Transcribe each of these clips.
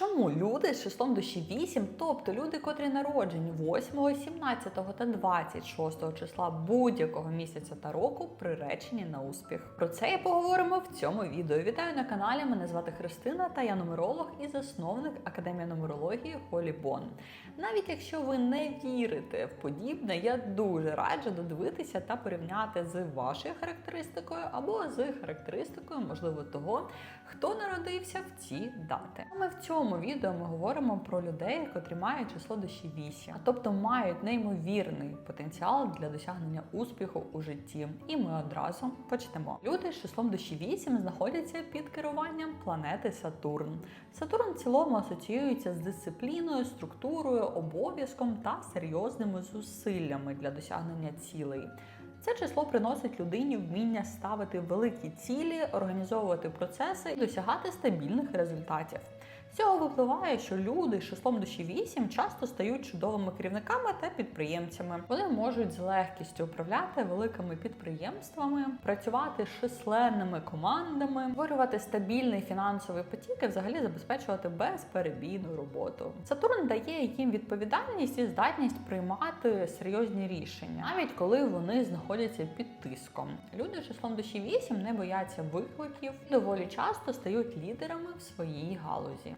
Чому люди з числом душі 8, тобто люди, котрі народжені 8, 17 та 26 числа будь-якого місяця та року, приречені на успіх? Про це і поговоримо в цьому відео. Вітаю на каналі. Мене звати Христина та я нумеролог і засновник Академії нумерології Холі Бон. Навіть якщо ви не вірите в подібне, я дуже раджу додивитися та порівняти з вашою характеристикою або з характеристикою, можливо, того, хто народився в ці дати. Саме в цьому відео ми говоримо про людей, котрі мають число душі 8, а тобто мають неймовірний потенціал для досягнення успіху у житті. І ми одразу почнемо. Люди з числом душі 8 знаходяться під керуванням планети Сатурн. Сатурн в цілому асоціюється з дисципліною, структурою, обов'язком та серйозними зусиллями для досягнення цілей. Це число приносить людині вміння ставити великі цілі, організовувати процеси і досягати стабільних результатів. Цього випливає, що люди з числом душі 8 часто стають чудовими керівниками та підприємцями. Вони можуть з легкістю управляти великими підприємствами, працювати з численними командами, створювати стабільний фінансовий потік і взагалі забезпечувати безперебійну роботу. Сатурн дає їм відповідальність і здатність приймати серйозні рішення, навіть коли вони знаходяться під тиском. Люди з числом душі 8 не бояться викликів, і доволі часто стають лідерами в своїй галузі.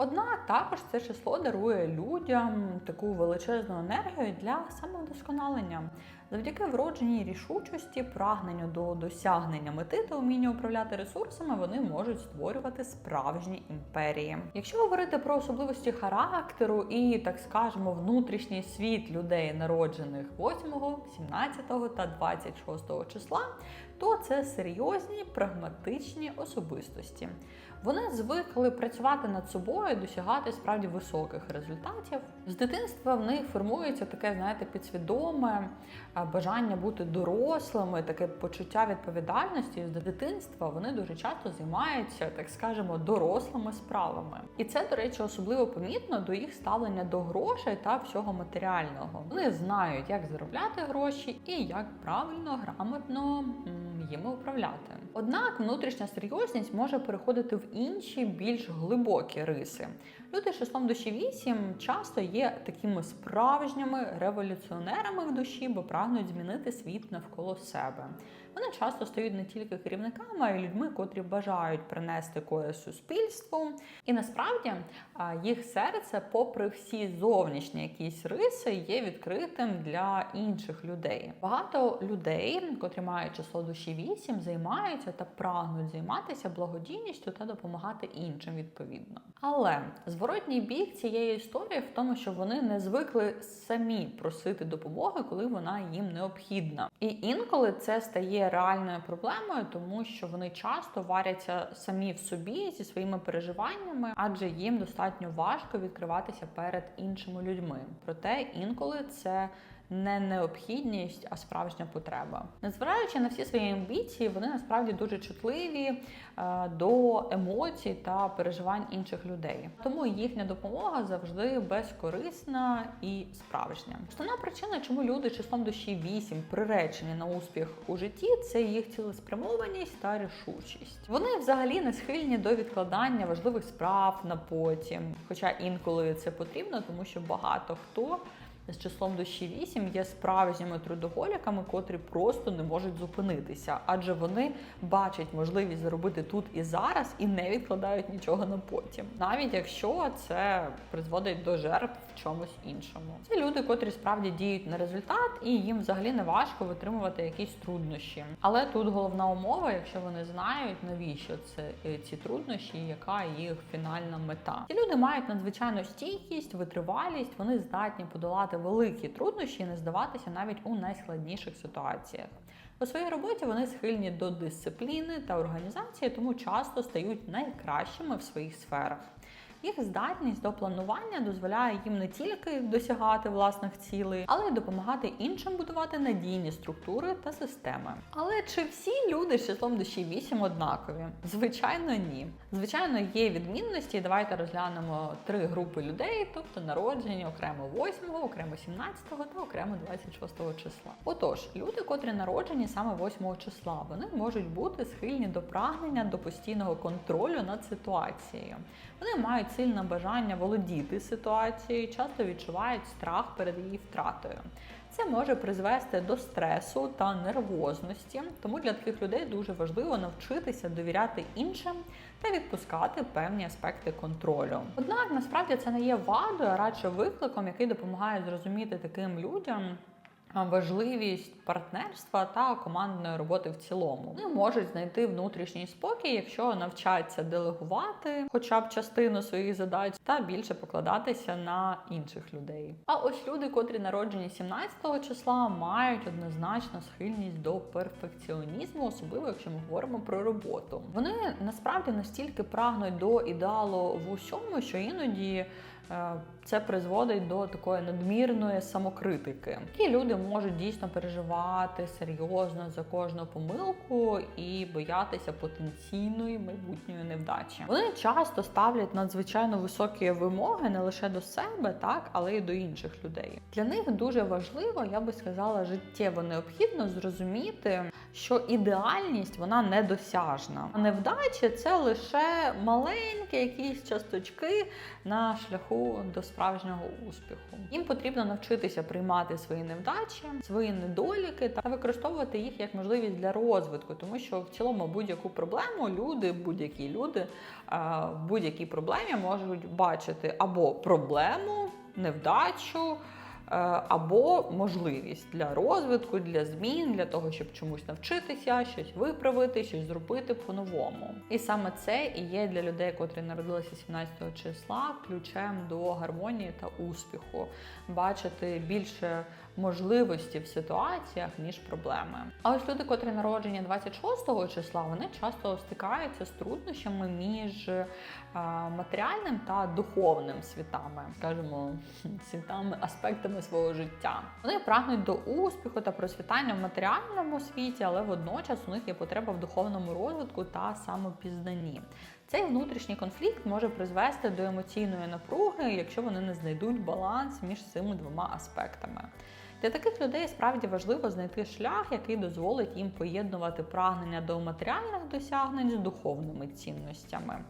Однак також це число дарує людям таку величезну енергію для самовдосконалення. Завдяки вродженій рішучості, прагненню до досягнення мети та умінню управляти ресурсами, вони можуть створювати справжні імперії. Якщо говорити про особливості характеру і, так скажемо, внутрішній світ людей, народжених 8, 17 та 26 числа, то це серйозні прагматичні особистості. Вони звикли працювати над собою, досягати справді високих результатів. З дитинства в них формується таке, знаєте, підсвідоме бажання бути дорослими, таке почуття відповідальності. З дитинства вони дуже часто займаються, так скажемо, дорослими справами. І це, до речі, особливо помітно до їх ставлення до грошей та всього матеріального. Вони знають, як заробляти гроші і як правильно, грамотно їми управляти. Однак внутрішня серйозність може переходити в інші більш глибокі риси. Люди з числом душі 8 часто є такими справжніми революціонерами в душі, бо прагнуть змінити світ навколо себе. Вони часто стають не тільки керівниками, а й людьми, котрі бажають принести користь суспільству. І насправді їх серце, попри всі зовнішні якісь риси, є відкритим для інших людей. Багато людей, котрі мають число душі 8, займаються та прагнуть займатися благодійністю та допомагати іншим відповідно. Але зворотній бік цієї історії в тому, що вони не звикли самі просити допомоги, коли вона їм необхідна. І інколи це стає реальною проблемою, тому що вони часто варяться самі в собі зі своїми переживаннями, адже їм достатньо важко відкриватися перед іншими людьми. Проте інколи це не необхідність, а справжня потреба. Незважаючи на всі свої амбіції, вони насправді дуже чутливі е, до емоцій та переживань інших людей. Тому їхня допомога завжди безкорисна і справжня. Основна причина, чому люди числом душі 8 приречені на успіх у житті, це їх цілеспрямованість та рішучість. Вони взагалі не схильні до відкладання важливих справ на потім, хоча інколи це потрібно, тому що багато хто з числом душі 8 є справжніми трудоголіками, котрі просто не можуть зупинитися, адже вони бачать можливість заробити тут і зараз і не відкладають нічого на потім, навіть якщо це призводить до жертв в чомусь іншому. Це люди, котрі справді діють на результат, і їм взагалі не важко витримувати якісь труднощі. Але тут головна умова, якщо вони знають, навіщо це е, ці труднощі, яка їх фінальна мета. Ці люди мають надзвичайну стійкість, витривалість, вони здатні подолати великі труднощі і не здаватися навіть у найскладніших ситуаціях. У своїй роботі вони схильні до дисципліни та організації, тому часто стають найкращими в своїх сферах. Їх здатність до планування дозволяє їм не тільки досягати власних цілей, але й допомагати іншим будувати надійні структури та системи. Але чи всі люди з числом душі 8 однакові? Звичайно, ні. Звичайно, є відмінності. Давайте розглянемо три групи людей, тобто народжені окремо 8, окремо 17 та окремо 26 числа. Отож, люди, котрі народжені саме 8 числа, вони можуть бути схильні до прагнення до постійного контролю над ситуацією. Вони мають сильне бажання володіти ситуацією, часто відчувають страх перед її втратою. Це може призвести до стресу та нервозності, тому для таких людей дуже важливо навчитися довіряти іншим та відпускати певні аспекти контролю. Однак насправді це не є вадою, а радше викликом, який допомагає зрозуміти таким людям. Важливість партнерства та командної роботи в цілому вони можуть знайти внутрішній спокій, якщо навчаться делегувати хоча б частину своїх задач та більше покладатися на інших людей. А ось люди, котрі народжені 17 числа, мають однозначно схильність до перфекціонізму, особливо якщо ми говоримо про роботу. Вони насправді настільки прагнуть до ідеалу в усьому, що іноді. Е, Це призводить до такої надмірної самокритики. Такі люди можуть дійсно переживати серйозно за кожну помилку і боятися потенційної майбутньої невдачі. Вони часто ставлять надзвичайно високі вимоги не лише до себе, так але й до інших людей. Для них дуже важливо, я би сказала, життєво необхідно зрозуміти, що ідеальність вона недосяжна. А невдачі це лише маленькі якісь часточки на шляху до справжнього успіху. Їм потрібно навчитися приймати свої невдачі, свої недоліки та використовувати їх як можливість для розвитку, тому що в цілому будь-яку проблему люди, будь-які люди е, в будь-якій проблемі можуть бачити або проблему, невдачу. Е, Або можливість для розвитку, для змін, для того, щоб чомусь навчитися, щось виправити, щось зробити по-новому. І саме це і є для людей, котрі народилися 17 числа, ключем до гармонії та успіху, бачити більше можливості в ситуаціях, ніж проблеми. А ось люди, котрі народжені 26 числа, вони часто стикаються з труднощами між е, матеріальним та духовним світами, скажімо, світами, аспектами свого життя. Вони прагнуть до успіху та процвітання в матеріальному світі, але водночас у них є потреба в духовному розвитку та самопізнанні. Цей внутрішній конфлікт може призвести до емоційної напруги, якщо вони не знайдуть баланс між цими двома аспектами. Для таких людей справді важливо знайти шлях, який дозволить їм поєднувати прагнення до матеріальних досягнень з духовними цінностями.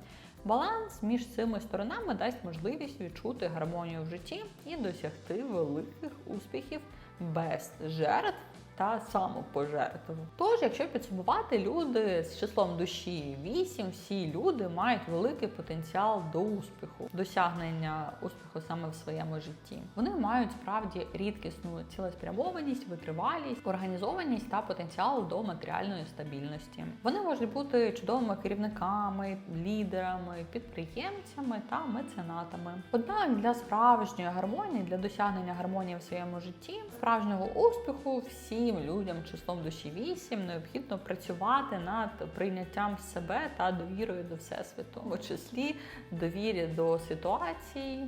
Баланс між цими сторонами дасть можливість відчути гармонію в житті і досягти великих успіхів без жертв та самопожертв. Тож, якщо підсумувати, люди з числом душі 8, всі люди мають великий потенціал до успіху, досягнення успіху саме в своєму житті. Вони мають справді рідкісну цілеспрямованість, витривалість, організованість та потенціал до матеріальної стабільності. Вони можуть бути чудовими керівниками, лідерами, підприємцями та меценатами. Однак для справжньої гармонії, для досягнення гармонії в своєму житті, справжнього успіху, всім людям числом душі 8 необхідно працювати над прийняттям себе та довірою до всесвіту, у числі довірі до ситуацій.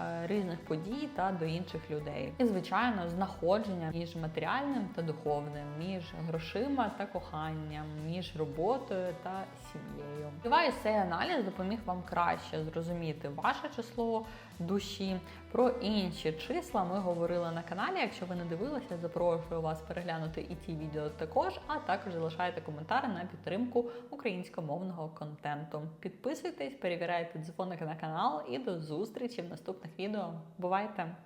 Е, Різних подій та до інших людей, і звичайно, знаходження між матеріальним та духовним, між грошима та коханням, між роботою та сім'єю. Сподіваюся, цей аналіз допоміг вам краще зрозуміти ваше число душі. Про інші числа ми говорили на каналі. Якщо ви не дивилися, запрошую вас переглянути і ті відео також, а також залишайте коментари на підтримку українськомовного контенту. Підписуйтесь, перевіряйте дзвоник на канал і до зустрічі в наступних відео. Бувайте!